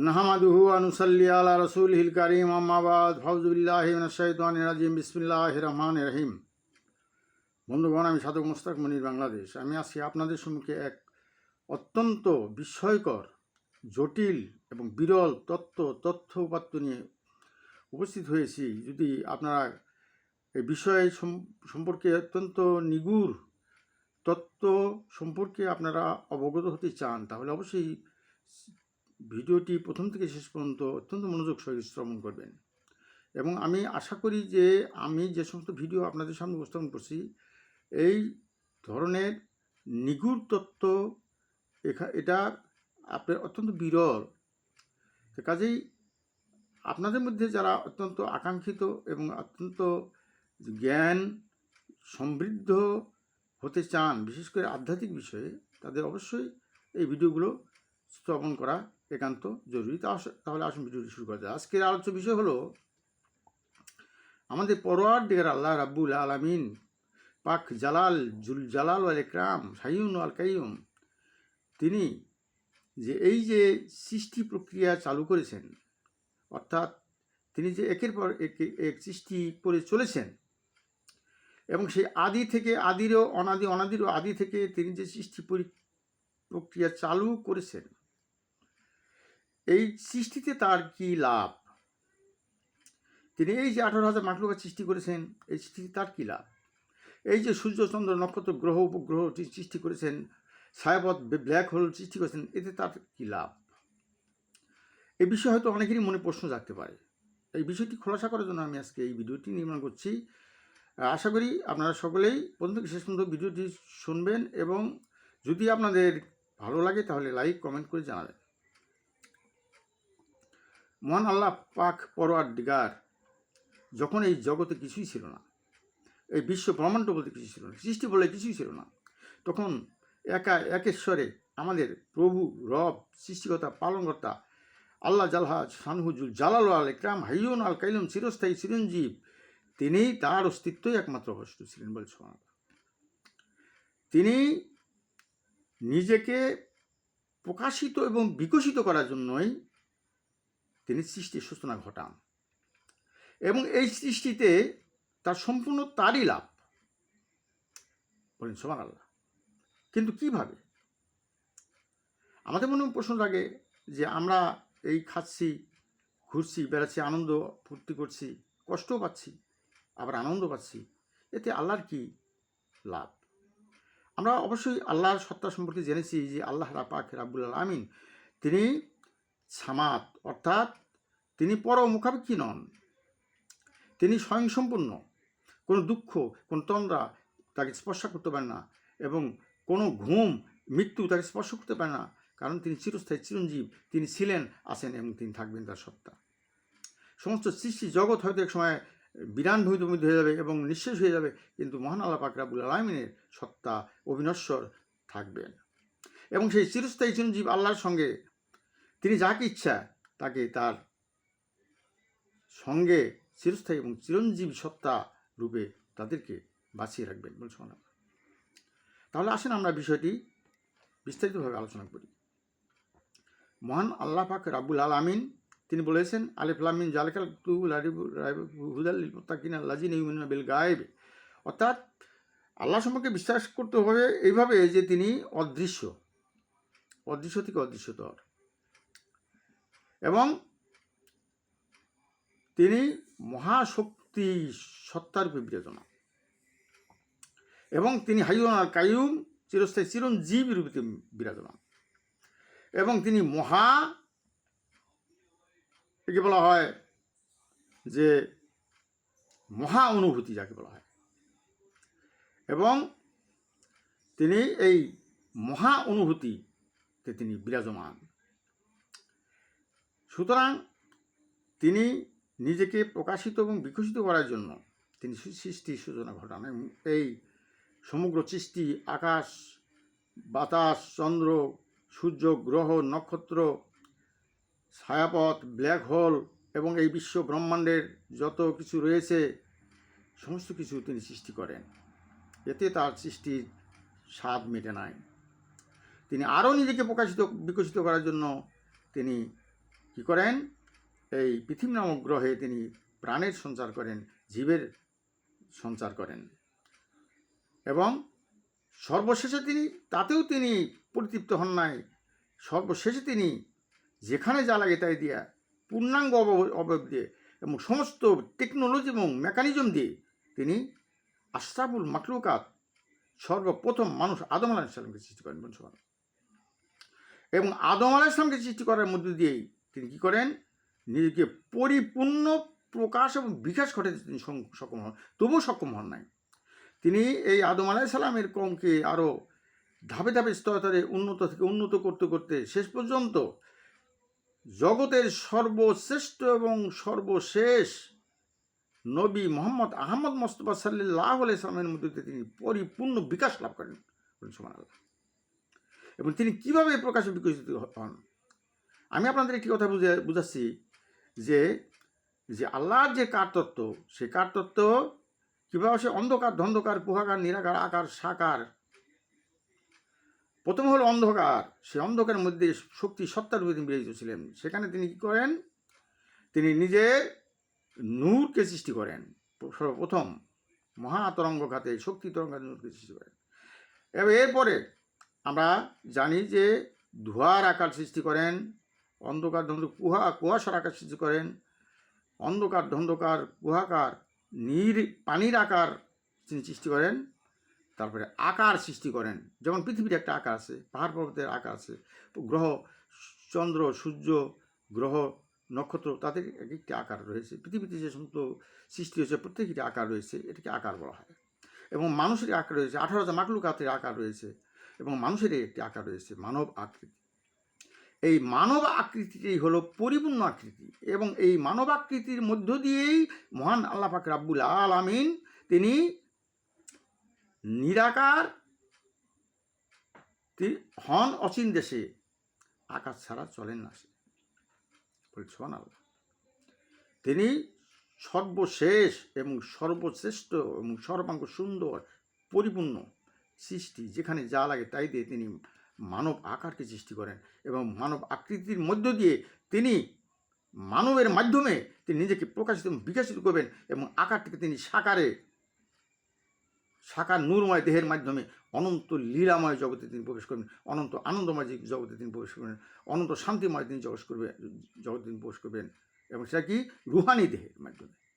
নাহমাদুহু আনুসাল্লি আলা রসুল হিল করিম আম্মাবাদ ফাউজুবিল্লাহিমিনাশাইতান রাজিম। বিসমিল্লাহ রহমান রহিম। বন্ধুগণ, আমি সাধক মুস্তাক মনির বাংলাদেশ। আমি আজকে আপনাদের সম্মুখে এক অত্যন্ত বিস্ময়কর, জটিল এবং বিরল তত্ত্ব, তথ্য উপাত্ত নিয়ে উপস্থিত হয়েছি। যদি আপনারা এই বিষয় সম- সম্পর্কে অত্যন্ত নিগুড় তত্ত্ব সম্পর্কে আপনারা অবগত হতে চান, তাহলে অবশ্যই ভিডিওটি প্রথম থেকে শেষ পর্যন্ত অত্যন্ত মনোযোগ সহিত শ্রবণ করবেন। এবং আমি আশা করি যে আমি যে সমস্ত ভিডিও আপনাদের সামনে উপস্থাপন করছি, এই ধরনের নিগুড় তত্ত্ব এখা, এটা আপনার অত্যন্ত বিরল। কাজেই আপনাদের মধ্যে যারা অত্যন্ত আকাঙ্ক্ষিত এবং অত্যন্ত জ্ঞান সমৃদ্ধ হতে চান, বিশেষ করে আধ্যাত্মিক বিষয়ে, তাদের অবশ্যই এই ভিডিওগুলো শ্রবণ করা একান্ত জরুরি। তাহলে আসুন ভিডিওটি শুরু করা যায় আজকের আলোচ্য বিষয় হলো, আমাদের পরোয়ার দিকের আল্লাহ রাব্বুল আলামিন, পাক জালাল, জুল জালাল আল একরাম সাইউন আল কাইয়ুম, তিনি যে এই যে সৃষ্টি প্রক্রিয়া চালু করেছেন, অর্থাৎ তিনি যে একের পর এক এক সৃষ্টি করে চলেছেন, এবং সেই আদি থেকে আদিরও অনাদি অনাদিরও আদি থেকে তিনি যে সৃষ্টি পরি- প্রক্রিয়া চালু করেছেন এই সৃষ্টিতে তার কি লাভ? তিনি এই যে আঠারো হাজার মাকলুকা সৃষ্টি করেছেন, এই সৃষ্টিতে তার কি লাভ? এই যে সূর্য চন্দ্র নক্ষত্র গ্রহ উপগ্রহ সৃষ্টি করেছেন, ছায়াপথ ব্ল্যাক হোল সৃষ্টি করেছেন, এতে তার কি লাভ? এই বিষয়ে হয়তো অনেকেরই মনে প্রশ্ন জাগতে পারে। এই বিষয়টি খোলাসা করার জন্য আমি আজকে এই ভিডিওটি নির্মাণ করছি। আশা করি আপনারা সকলেই প্রথম থেকে শেষ পর্যন্ত ভিডিওটি শুনবেন এবং যদি আপনাদের ভালো লাগে তাহলে লাইক কমেন্ট করে জানাবেন। মহান আল্লাহ পাক পরোয়ার দিগার যখন এই জগতে কিছুই ছিল না, এই বিশ্ব ব্রহ্মাণ্ড বলতে কিছু ছিল না, সৃষ্টি বলে কিছুই ছিল না, তখন একা, একেশ্বরে আমাদের প্রভু, রব, সৃষ্টিকর্তা, পালনকর্তা, আল্লাহ জালহাজ সানহুজুল জালাল আল ইকরাম, হাইয়ুন আল কাইলুম চিরস্থায়ী চিরঞ্জীব তিনি তার অস্তিত্বই একমাত্র বস্তু ছিলেন বলে শোনা তিনি নিজেকে প্রকাশিত এবং বিকশিত করার জন্যই তিনি সৃষ্টির সূচনা ঘটান। এবং এই সৃষ্টিতে তার সম্পূর্ণ তারই লাভ। বলেন সোমান আল্লাহ কিন্তু কীভাবে? আমাদের মনে প্রশ্ন লাগে যে আমরা এই খাচ্ছি, ঘুরছি, বেড়াচ্ছি, আনন্দ ফুর্তি করছি, কষ্টও পাচ্ছি, আবার আনন্দ পাচ্ছি, এতে আল্লাহর কি লাভ? আমরা অবশ্যই আল্লাহর সত্তা সম্পর্কে জেনেছি যে আল্লাহ রাপাক রাব্বুল আমিন তিনি সামাত, অর্থাৎ তিনি পর মুখাপেক্ষী নন। তিনি স্বয়ংসম্পূর্ণ। কোনো দুঃখ, কোনো তন্দ্রা তাকে স্পর্শ করতে পারে না এবং কোনো ঘুম, মৃত্যু তাকে স্পর্শ করতে পারে না, কারণ তিনি চিরস্থায়ী, চিরঞ্জীব। তিনি ছিলেন, আছেন এবং তিনি থাকবেন তার সত্তা। সমস্ত সৃষ্টি জগৎ হয়তো এক সময় বিরান ভূমিত হয়ে যাবে এবং নিঃশেষ হয়ে যাবে, কিন্তু মহান আল্লাহ পাক রাবুল আলমিনের সত্তা অবিনশ্বর থাকবেন। এবং সেই চিরস্থায়ী, চিরঞ্জীব আল্লাহর সঙ্গে তিনি যাকে ইচ্ছা তাকে তার সঙ্গে চিরস্থায়ী এবং চিরঞ্জীবী সত্তা রূপে তাদেরকে বাঁচিয়ে রাখবেন বলছো না তাহলে আসেন আমরা বিষয়টি বিস্তারিতভাবে আলোচনা করি। মহান আল্লাহ পাক রাব্বুল আলামিন তিনি বলেছেন, আলিফ লামিন জালেকাল তু হুদাল মুত্তাকিন আল্লাজিন ইউমিনুনা বিল গায়েব। অর্থাৎ আল্লাহ সম্পর্কে বিশ্বাস করতে হবে এইভাবে যে তিনি অদৃশ্য। অদৃশ্য থেকে অদৃশ্যতর। এবং তিনি মহাশক্তি সত্তারূপে বিরাজমান। এবং তিনি হাইয়ন আর কায়ুম চিরস্থায়ী, চিরঞ্জীবী রূপে বিরাজমান। এবং তিনি মহা একে বলা হয় যে মহা অনুভূতি যাকে বলা হয়। এবং তিনি এই মহা অনুভূতিতে তিনি বিরাজমান। সুতরাং তিনি নিজেকে প্রকাশিত এবং বিকশিত করার জন্য তিনি সৃষ্টির সূচনা ঘটান এই সমগ্র সৃষ্টি আকাশ, বাতাস, চন্দ্র, সূর্য, গ্রহ, নক্ষত্র, ছায়াপথ, ব্ল্যাক হোল এবং এই বিশ্ব ব্রহ্মাণ্ডের যত কিছু রয়েছে, সমস্ত কিছু তিনি সৃষ্টি করেন। এতে তার সৃষ্টির স্বাদ মেটে নাই। তিনি আরও নিজেকে প্রকাশিত, বিকশিত করার জন্য তিনি কি করেন? এই পৃথিবী নামক গ্রহে তিনি প্রাণের সঞ্চার করেন, জীবের সঞ্চার করেন। এবং সর্বশেষে তিনি, তাতেও তিনি পরিতৃপ্ত হন নাই। সর্বশেষে তিনি যেখানে যা লাগে তাই দিয়া পূর্ণাঙ্গ অব- অবয়ব দিয়ে এবং সমস্ত টেকনোলজি এবং মেকানিজম দিয়ে তিনি আশরাফুল মাকলুকাত সর্বপ্রথম মানুষ আদম আলাহ ইসলামকে সৃষ্টি করেন সুবহানাল্লাহ। এবং আদম আলাহ ইসলামকে সৃষ্টি করার মধ্য দিয়েই তিনি কি করেন? নিজেকে পরিপূর্ণ প্রকাশ এবং বিকাশ ঘটাতে তিনি সক্ষম হন। তবুও সক্ষম হন নাই। তিনি এই আদম সালামের কমকে আরও ধাপে ধাপে স্তরে উন্নত থেকে উন্নত করতে করতে শেষ পর্যন্ত জগতের সর্বশ্রেষ্ঠ এবং সর্বশেষ নবী মোহাম্মদ আহমদ মোস্তফা সাল্লাহ আলাইসলামের মধ্যে তিনি পরিপূর্ণ বিকাশ লাভ করেন। এবং তিনি কীভাবে প্রকাশে বিকশিত হন? আমি আপনাদের একটি কথা বুঝে, বুঝাচ্ছি যে যে আল্লাহর যে কারতত্ত্ব সেই কারতত্ত্ব কীভাবে সে অন্ধকার, ধন্ধকার কুহাকার নিরাকার আকার, সাকার, প্রথম হলো অন্ধকার, সে অন্ধকারের মধ্যে শক্তি সত্তার রূপে তিনি বিরাজিত ছিলেন। সেখানে তিনি কি করেন? তিনি নিজে নূরকে সৃষ্টি করেন। সর্বপ্রথম মহাতরঙ্গ খাতে, শক্তি তরঙ্গ নূরকে সৃষ্টি করেন। এবং এরপরে আমরা জানি যে ধোঁয়ার আকার সৃষ্টি করেন অন্ধকার ধন্ধ কুহা কুয়াশার আকার সৃষ্টি করেন। অন্ধকার ধন্ধকার কুহাকার নীর পানির আকার তিনি সৃষ্টি করেন। তারপরে আকার সৃষ্টি করেন। যেমন পৃথিবীর একটা আকার আছে, পাহাড় পর্বতের আকার আছে। গ্রহ, চন্দ্র, সূর্য, গ্রহ, নক্ষত্র, তাদের এক একটি আকার রয়েছে। পৃথিবীতে যে সমস্ত সৃষ্টি হয়েছে প্রত্যেকটি আকার রয়েছে, এটাকে আকার বলা হয়। এবং মানুষের আকার রয়েছে। আঠারো হাজার মাকলুকাতের আকার রয়েছে। এবং মানুষের একটি আকার রয়েছে, মানব আকৃতি। এই মানব আকৃতিটাই হলো পরিপূর্ণ আকৃতি এবং এই মানব আকৃতির মধ্য দিয়েই মহান আল্লাহ পাক রাব্বুল আলামিন তিনি নিরাকার হন অচিন দেশে আকাশ ছাড়া চলেন না সে। বলছেন আল্লাহ তিনি সর্বশেষ এবং সর্বশ্রেষ্ঠ এবং সর্বাঙ্গ সুন্দর পরিপূর্ণ সৃষ্টি যেখানে যা লাগে তাই দিয়ে তিনি মানব আকারকে সৃষ্টি করেন এবং মানব আকৃতির মধ্য দিয়ে তিনি মানবের মাধ্যমে তিনি নিজেকে প্রকাশিত বিকাশিত করবেন এবং আকারটিকে তিনি সাকারে, সাকার নূরময় দেহের মাধ্যমে অনন্ত লীলাময় জগতে তিনি প্রবেশ করবেন, অনন্ত আনন্দময় জগতে তিনি প্রবেশ করবেন, অনন্ত শান্তিময় তিনি জগৎ করবে, জগতে তিনি প্রবেশ করবেন এবং সেটা কি? রুহানি দেহের মাধ্যমে।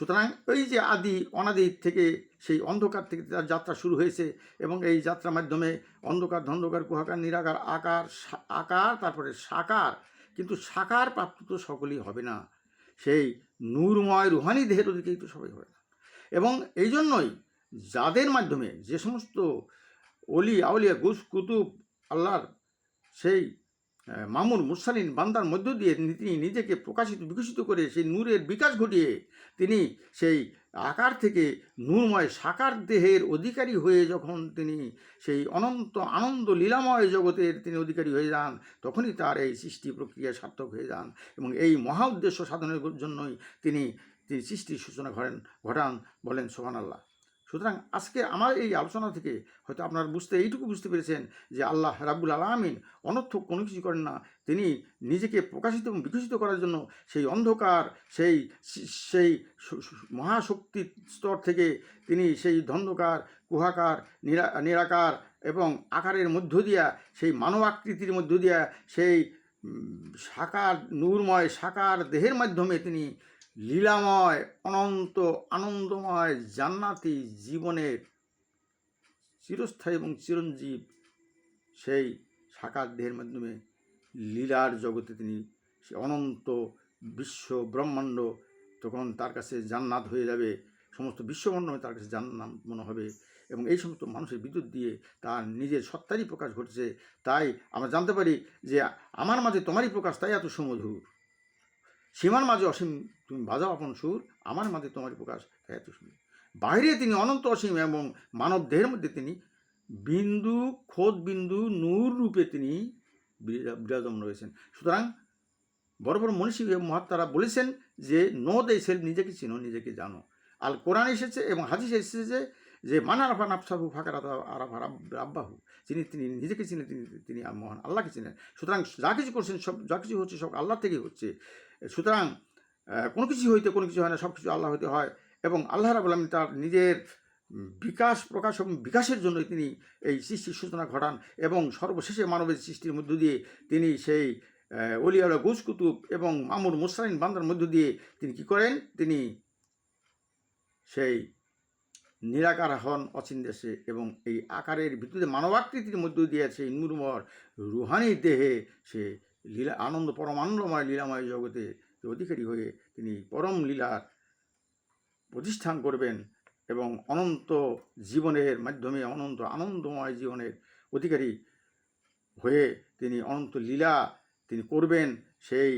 সুতরাং এই যে আদি অনাদি থেকে সেই অন্ধকার থেকে তার যাত্রা শুরু হয়েছে এবং এই যাত্রার মাধ্যমে অন্ধকার, ধন্ধকার কুহাকার নিরাকার, আকার আকার, তারপরে সাকার, কিন্তু সাকার প্রাপ্ত তো সকলেই হবে না। সেই নূরময় রুহানি দেহের অধিকেই তো সবাই হবে না। এবং এই জন্যই যাদের মাধ্যমে যে সমস্ত অলি, আউলিয়া, গুস, কুতুব, আল্লাহর সেই মামুর মুসালিন বান্দার মধ্য দিয়ে তিনি নিজেকে প্রকাশিত, বিকশিত করে সেই নূরের বিকাশ ঘটিয়ে তিনি সেই আকার থেকে নূরময় সাকার দেহের অধিকারী হয়ে যখন তিনি সেই অনন্ত আনন্দ লীলাময় জগতের তিনি অধিকারী হয়ে যান, তখনই তার এই সৃষ্টি প্রক্রিয়া সার্থক হয়ে যান এবং এই মহা উদ্দেশ্য সাধনের জন্যই তিনি তিনি সৃষ্টির সূচনা ঘটেন ঘটান বলেন সোহান আল্লাহ সুতরাং আজকে আমার এই আলোচনা থেকে হয়তো আপনারা বুঝতে, এইটুকু বুঝতে পেরেছেন যে আল্লাহ রাব্বুল আলামিন অনর্থক কোনো কিছু করেন না। তিনি নিজেকে প্রকাশিত এবং বিকশিত করার জন্য সেই অন্ধকার, সেই সেই মহাশক্তির স্তর থেকে তিনি সেই ধন্ধকার, কুহাকার, নিরা, নিরাকার এবং আকারের মধ্য দিয়া, সেই মানব আকৃতির মধ্য দিয়া, সেই সাকার, নূরময় সাকার দেহের মাধ্যমে তিনি লীলাময়, অনন্ত, আনন্দময়, জান্নাতি জীবনের চিরস্থায়ী এবং চিরঞ্জীব সেই সাকার দেহের মাধ্যমে লীলার জগতে তিনি সে অনন্ত বিশ্ব ব্রহ্মাণ্ড তখন তার কাছে জান্নাত হয়ে যাবে। সমস্ত বিশ্ববর্ণময় তার কাছে জান্নাত মনে হবে এবং এই সমস্ত মানুষের বিদ্যুৎ দিয়ে তার নিজের সত্তারই প্রকাশ ঘটেছে। তাই আমরা জানতে পারি যে আমার মাঝে তোমারই প্রকাশ, তাই এত সুমধুর। সীমার মাঝে অসীম, তুমি বাজাও আপন সুর, আমার মাঝে তোমার প্রকাশ এত সুন্দর। বাইরে তিনি অনন্ত অসীম এবং মানব দেহের মধ্যে তিনি বিন্দু, খোদ বিন্দু, নূর রূপে তিনি বিরা- বিরাজমান রয়েছেন। সুতরাং বড় বড় মনীষী মহাত্মারা বলেছেন যে নো দে সেলফ নিজেকে চিনো, নিজেকে জানো। আল কোরআন এসেছে এবং হাদিস এসেছে যে মানা রাফা নাফসাহু ফাঁকা আরাফা আব্বাহু যিনি তিনি নিজেকে চিনেন, তিনি তিনি মহান, আল্লাহকে চিনেন। সুতরাং যা কিছু করছেন সব যা কিছু হচ্ছে সব আল্লাহ থেকেই হচ্ছে। সুতরাং কোনো কিছু হইতে, কোনো কিছু হয় না সব কিছু আল্লাহ হইতে হয় এবং আল্লাহ রাবুল আলমী তার নিজের বিকাশ প্রকাশ এবং বিকাশের জন্য তিনি এই সৃষ্টির সূচনা ঘটান এবং সর্বশেষে মানবের সৃষ্টির মধ্য দিয়ে তিনি সেই অলিয়ালা গুজ কুতুব এবং মামুর মুসলাইন বান্দার মধ্য দিয়ে তিনি কি করেন? তিনি সেই নিরাকার হন অচিন দেশে এবং এই আকারের ভিত্তিতে মানবাকৃতির মধ্য দিয়ে সেই নূরমর রুহানি দেহে সে লীলা, আনন্দ পরম আনন্দময় লীলাময় জগতে অধিকারী হয়ে তিনি পরম লীলার প্রতিষ্ঠান করবেন এবং অনন্ত জীবনের মাধ্যমে, অনন্ত আনন্দময় জীবনের অধিকারী হয়ে তিনি অনন্ত লীলা তিনি করবেন। সেই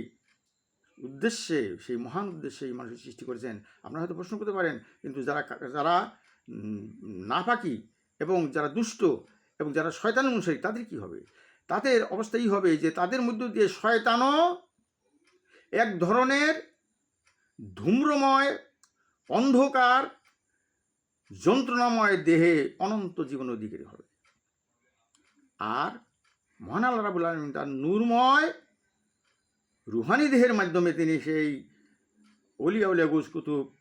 উদ্দেশ্যে, সেই মহান উদ্দেশ্যে এই মানুষের সৃষ্টি করেছেন। আপনারা হয়তো প্রশ্ন করতে পারেন, কিন্তু যারা যারা নাপাকি এবং যারা দুষ্ট এবং যারা শয়তান অনুসারী, তাদের কি হবে? তাদের অবস্থা এই হবে যে তাদের মধ্য দিয়ে শয়তানও এক ধরনের ধূম্রময়, অন্ধকার, যন্ত্রণাময় দেহে অনন্ত জীবন অধিকারী হবে। আর মহান আল্লাহ রাবুল তার নূরময় রুহানি দেহের মাধ্যমে তিনি সেই অলিয়া উলিয়া গুজ কুতুব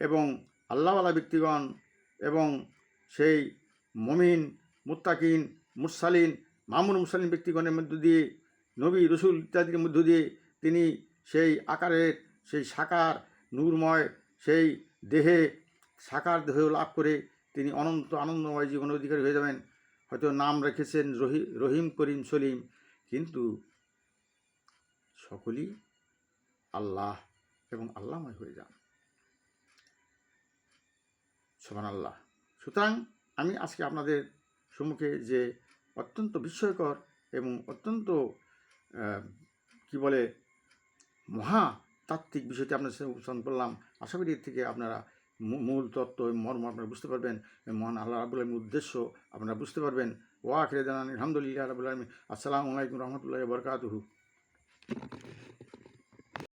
এবং আল্লাহওয়ালা ব্যক্তিগণ এবং সেই মমিন, মুত্তাকিন, মুরসালিন, মামুন মুসালিন ব্যক্তিগণের মধ্য দিয়ে, নবী রসুল ইত্যাদির মধ্য দিয়ে তিনি সেই আকারের, সেই সাকার, নূরময়, সেই দেহে সাকার দেহ লাভ করে তিনি অনন্ত আনন্দময় জীবন অধিকারী হয়ে যাবেন। হয়তো নাম রেখেছেন রহি, রহিম করিম সলিম। কিন্তু সকলেই আল্লাহ এবং আল্লাহময় হয়ে যান। সোমান আল্লাহ সুতরাং আমি আজকে আপনাদের সম্মুখে যে অত্যন্ত বিস্ময়কর এবং অত্যন্ত কি বলে, মহা তাত্ত্বিক বিষয়টি আপনার সাথে উপস্থাপন করলাম, আশা করি থেকে আপনারা মূল তত্ত্ব মর্ম আপনারা বুঝতে পারবেন মহান আল্লাহ রাবুল আলমীর উদ্দেশ্য আপনারা বুঝতে পারবেন। ওয়া আখরে জানান আলহামদুলিল্লাহ রাবুল আলমী আসসালামু আলাইকুম রহমতুল্লাহ বরকাতুহু।